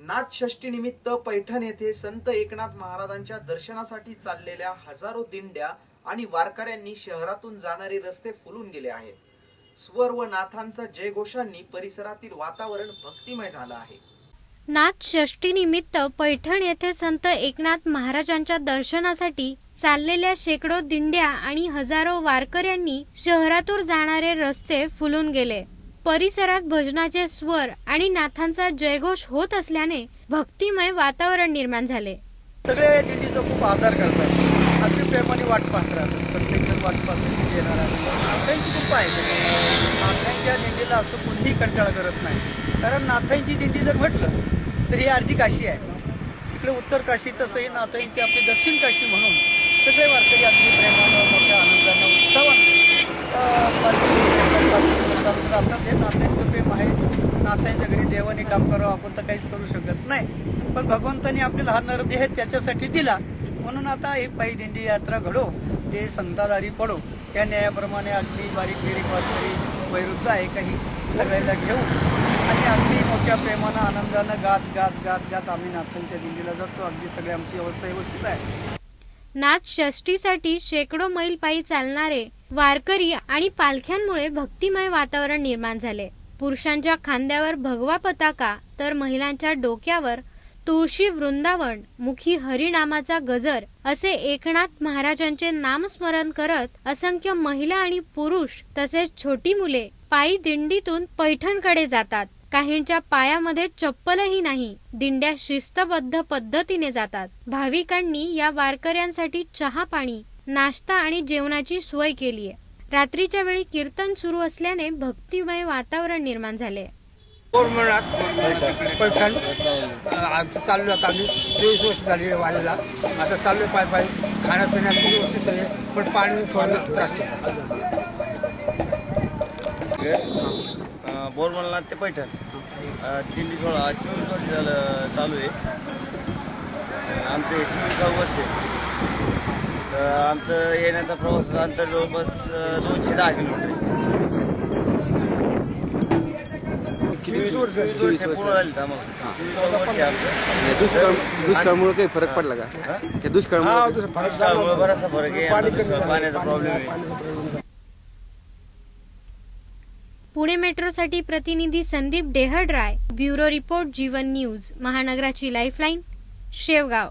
नाथषष्ठी निमित्त पैठण येथे संत एकनाथ महाराजांच्या दर्शनासाठी चाललेल्या हजारो दिंड्या आणि वारकऱ्यांनी शहरातून जाणारे रस्ते फुलून गेले आहेत. स्वर व नाथांचा जयघोषांनी परिसरातील वातावरण भक्तिमय झालं आहे. नाथ षष्टीनिमित्त पैठण येथे संत एकनाथ महाराजांच्या दर्शनासाठी चाललेल्या शेकडो दिंड्या आणि हजारो वारकऱ्यांनी शहरातून जाणारे रस्ते फुलून गेले. परिसरात भजनाचे स्वर आणि नाथांचा जयघोष होत असल्याने भक्तिमय वातावरण निर्माण झाले. सगळे दिंडीचा खूप आदर करतात. अगदी प्रेमाने वाट पाहत राहतात. प्रत्येक जण वाट पाहत येणार नाथांची खूप आहे. नाथांच्या दिंडीला असं कुणीही कंटाळा करत नाही. कारण नाथांची दिंडी जर म्हटलं तर ही अर्धी काशी आहे. तिकडे उत्तर काशी तसंही नाथांची आपली दक्षिण काशी म्हणून सगळे वारकरी अगदी प्रेमानं मोठ्या आनंदानं उत्सवानं अं, पालखी चालत राहतात हे नाथांचं प्रेम आहे नाथांच्या घरी देवाने काम करावं आपण तर काहीच करू शकत नाही. पण भगवंतानी आपल्याला हा नरदेह त्याच्यासाठी दिला. म्हणून आता ही पायी दिंडी यात्रा घडो ते संतादारी पडो. या न्यायाप्रमाणे अगदी बारीक बिरीक वारकरी वैरुद्ध आहे काही सगळ्याला घेऊन. आणि अगदी मोठ्या प्रेमानं आनंदानं गात गात गात गात आम्ही नाथांच्या दिंडीला जातो. अगदी सगळी आमची अवस्था व्यवस्थित आहे. नाथ षष्टीसाठी शेकडो मैल पायी चालणारे वारकरी आणि पालख्यांमुळे भक्तिमय वातावरण निर्माण झाले. पुरुषांच्या खांद्यावर भगवा पताका तर महिलांच्या डोक्यावर तुळशी वृंदावन मुखी हरिनामाचा गजर असे एकनाथ महाराजांचे नामस्मरण करत असंख्य महिला आणि पुरुष तसेच छोटी मुले पायी दिंडीतून पैठणकडे जातात. काहींच्या पायामध्ये चप्पलही नाही दिंड्या शिस्तबद्ध पद्धतीने जातात. भाविकांनी या वारकऱ्यांसाठी चहा पाणी नाश्ता आणि जेवणाची सोय केली आहे रात्रीच्या वेळी कीर्तन सुरू असल्याने भक्तिमय वातावरण निर्माण झाले. पैठण आमचं चाललो आता आम्ही. चोवीस वर्ष झाली वाढलेला आता चाललो पाय पाय. खाण्यापिण्याची व्यवस्थित सगळे पण पाणी थोडं त्रास आहे. बोरमलनाथ ते पैठण. दिंडी सोळा चोवीस वर्ष झालं चालू आहे. आमचं हे वर्ष आहे. आमचं येण्याचा प्रवासाचं अंतर जवळपास दोनशे दहा किलोमीटर. चोवीस वर्ष आम्हाला दुष्काळ दुष्काळामुळे काही फरक पडला का? या दुष्काळामुळे दुष्काळामुळे बराचसा फरक आहे. पाण्याचा प्रॉब्लेम आहे. पुणे मेट्रोसाठी प्रतिनिधी Sandeep Dehadrai bureau report Jeevan news महानगराची lifeline Shevgaon.